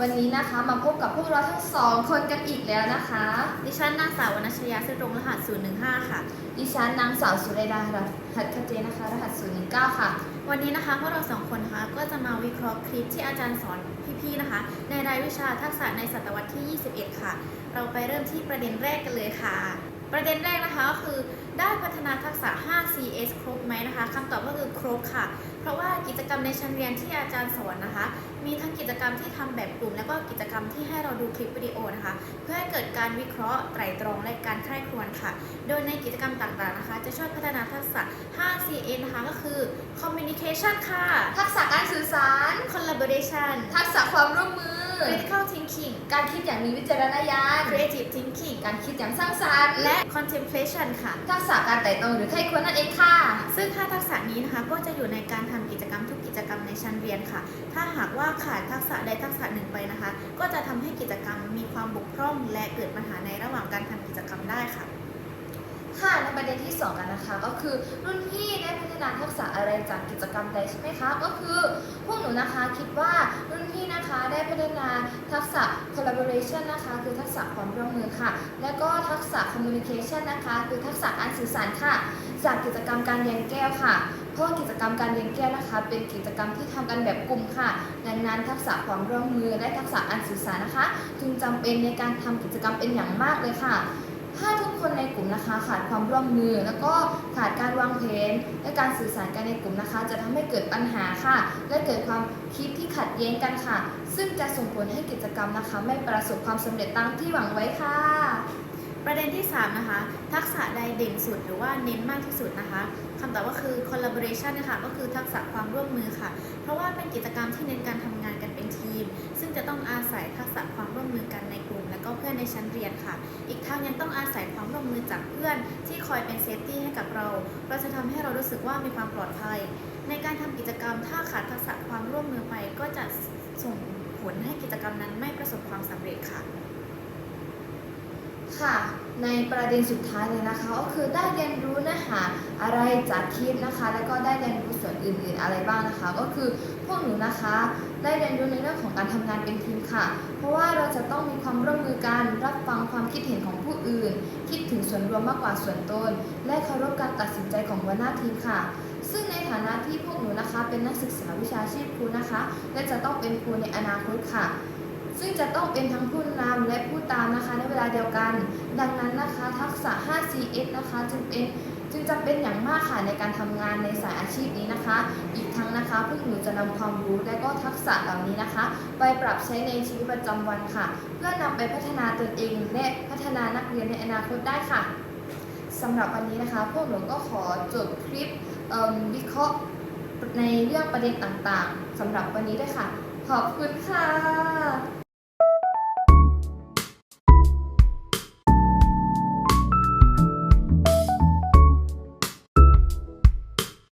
วันนี้นะคะมาพบกับพวกเราทั้งสองคนกันอีกแล้วนะคะ ดิฉันนางสาววรรณชยาซึ่งตรงรหัส 015 ค่ะ ดิฉันนางสาวสุเรดารหัสคเจนะคะ รหัส 019 ค่ะ วันนี้นะคะพวกเราสองคนนะคะก็จะมาวิเคราะห์คลิปที่อาจารย์สอนพี่ๆนะคะ ในรายวิชาทักษะในศตวรรษที่ 21 ค่ะ เราไปเริ่มที่ประเด็นแรกกันเลยค่ะ ประเด็นแรกนะคะก็คือได้พัฒนาทักษะ 5 CS ครบไหมนะคะคำตอบก็คือครบค่ะ เพราะว่ากิจกรรมในชั้นเรียนที่อาจารย์สอนนะคะ มีทั้งกิจกรรมที่ทำแบบกลุ่ม และก็กิจกรรมที่ให้เราดูคลิปวิดีโอนะคะ เพื่อให้เกิดการวิเคราะห์ไตร่ตรองและการใคร่ครวญค่ะ โดยในกิจกรรมต่างๆนะคะ จะช่วยพัฒนาทักษะ 5 CN นะคะก็คือ communication ค่ะ ทักษะการสื่อสาร collaboration ทักษะความร่วมมือ critical thinking การคิดอย่างมีวิจารณญาณ creative thinking การคิดอย่างสร้างสรรค์ และ contemplation ค่ะ ทักษะการไต่ตรองหรือใครควรนั่นเองค่ะ ซึ่ง 5 ทักษะนี้นะคะ ก็จะอยู่ในการทำกิจกรรมทุกกิจกรรมในชั้นเรียนค่ะ ถ้าหากว่าขาดทักษะใดทักษะหนึ่งไปนะคะ ก็จะทำให้กิจกรรมมีความบกพร่อง และเกิดปัญหาในระหว่างการทำกิจกรรมได้ค่ะ ค่ะในประเด็นที่2กันนะคะ ก็คือรุ่นพี่ได้พัฒนาทักษะอะไรจากกิจกรรมใดใช่ไหมคะ ก็คือพวกหนูนะคะคิดว่ารุ่นพี่นะคะได้พัฒนาทักษะ collaboration นะคะ คือทักษะความร่วมมือค่ะ และก็ทักษะ communication นะคะ คือทักษะการสื่อสารค่ะ จากกิจกรรมการเรียนแก้วค่ะเพราะกิจกรรมการเรียนแก้วนะคะ เป็นกิจกรรมที่ทำกันแบบกลุ่มค่ะ ดังนั้นทักษะความร่วมมือและทักษะการสื่อสารนะคะ จึงจำเป็นในการทำกิจกรรมเป็นอย่างมากเลยค่ะ ถ้าทุกคนในกลุ่มนะคะขาดความร่วมมือ แล้วก็ขาดการวางแผนและการสื่อสารกันในกลุ่มนะคะ จะทำให้เกิดปัญหาค่ะ และเกิดความคิดที่ขัดแย้งกันค่ะ ซึ่งจะส่งผลให้กิจกรรมนะคะ ไม่ประสบความสำเร็จตามที่หวังไว้ค่ะ ประเด็นที่ 3 นะคะ ทักษะใดเด่นสุดหรือว่าเน้นมากที่สุดนะคะคำตอบก็คือ collaboration นะคะก็คือทักษะความร่วมมือค่ะ เพราะว่าเป็นกิจกรรมที่เน้นการทำงานกันเป็นทีม จะต้องอาศัยทักษะความร่วมมือกันในกลุ่ม และก็เพื่อนในชั้นเรียนค่ะ อีกทั้งยังต้องอาศัยความร่วมมือจากเพื่อนที่คอยเป็นเซฟตี้ให้กับเรา เราจะทำให้เรารู้สึกว่ามีความปลอดภัย ในการทำกิจกรรมถ้าขาดทักษะความร่วมมือไปก็จะส่งผลให้กิจกรรมนั้นไม่ประสบความสำเร็จค่ะ ค่ะ ในประเด็นสุดท้ายเลยนะคะ ก็คือได้เรียนรู้เนื้อหาอะไรจากคลิปนะคะ แล้วก็ได้เรียนรู้ส่วนอื่นๆอะไรบ้างนะคะ ก็คือพวกหนูนะคะ ได้เรียนรู้ในเรื่องของการทำงานเป็นทีมค่ะ เพราะว่าเราจะต้องมีความร่วมมือกันรับฟังความคิดเห็นของผู้อื่น คิดถึงส่วนรวมมากกว่าส่วนตน และเคารพการตัดสินใจของหัวหน้าทีมค่ะซึ่งในฐานะที่พวกหนูนะคะ เป็นนักศึกษาวิชาชีพครูนะคะ และจะต้องเป็นครูในอนาคตค่ะ ซึ่งจะต้องเป็นทั้งผู้นำและผู้ตามนะคะในเวลาเดียวกัน ดังนั้นนะคะ ทักษะ 5CS นะคะจึงเป็นจึงจำเป็นอย่างมากค่ะในการทำงานในสายอาชีพนี้นะคะ อีกทั้งนะคะพวกหนูจะนำความรู้และก็ทักษะเหล่านี้นะคะ ไปปรับใช้ในชีวิตประจำวันค่ะ เพื่อนำไปพัฒนาตนเองและพัฒนานักเรียนในอนาคตได้ค่ะสำหรับวันนี้นะคะ พวกหนูก็ขอจบคลิปวิเคราะห์ในเรื่องประเด็นต่างๆสำหรับวันนี้ด้วยค่ะ ขอบคุณค่ะ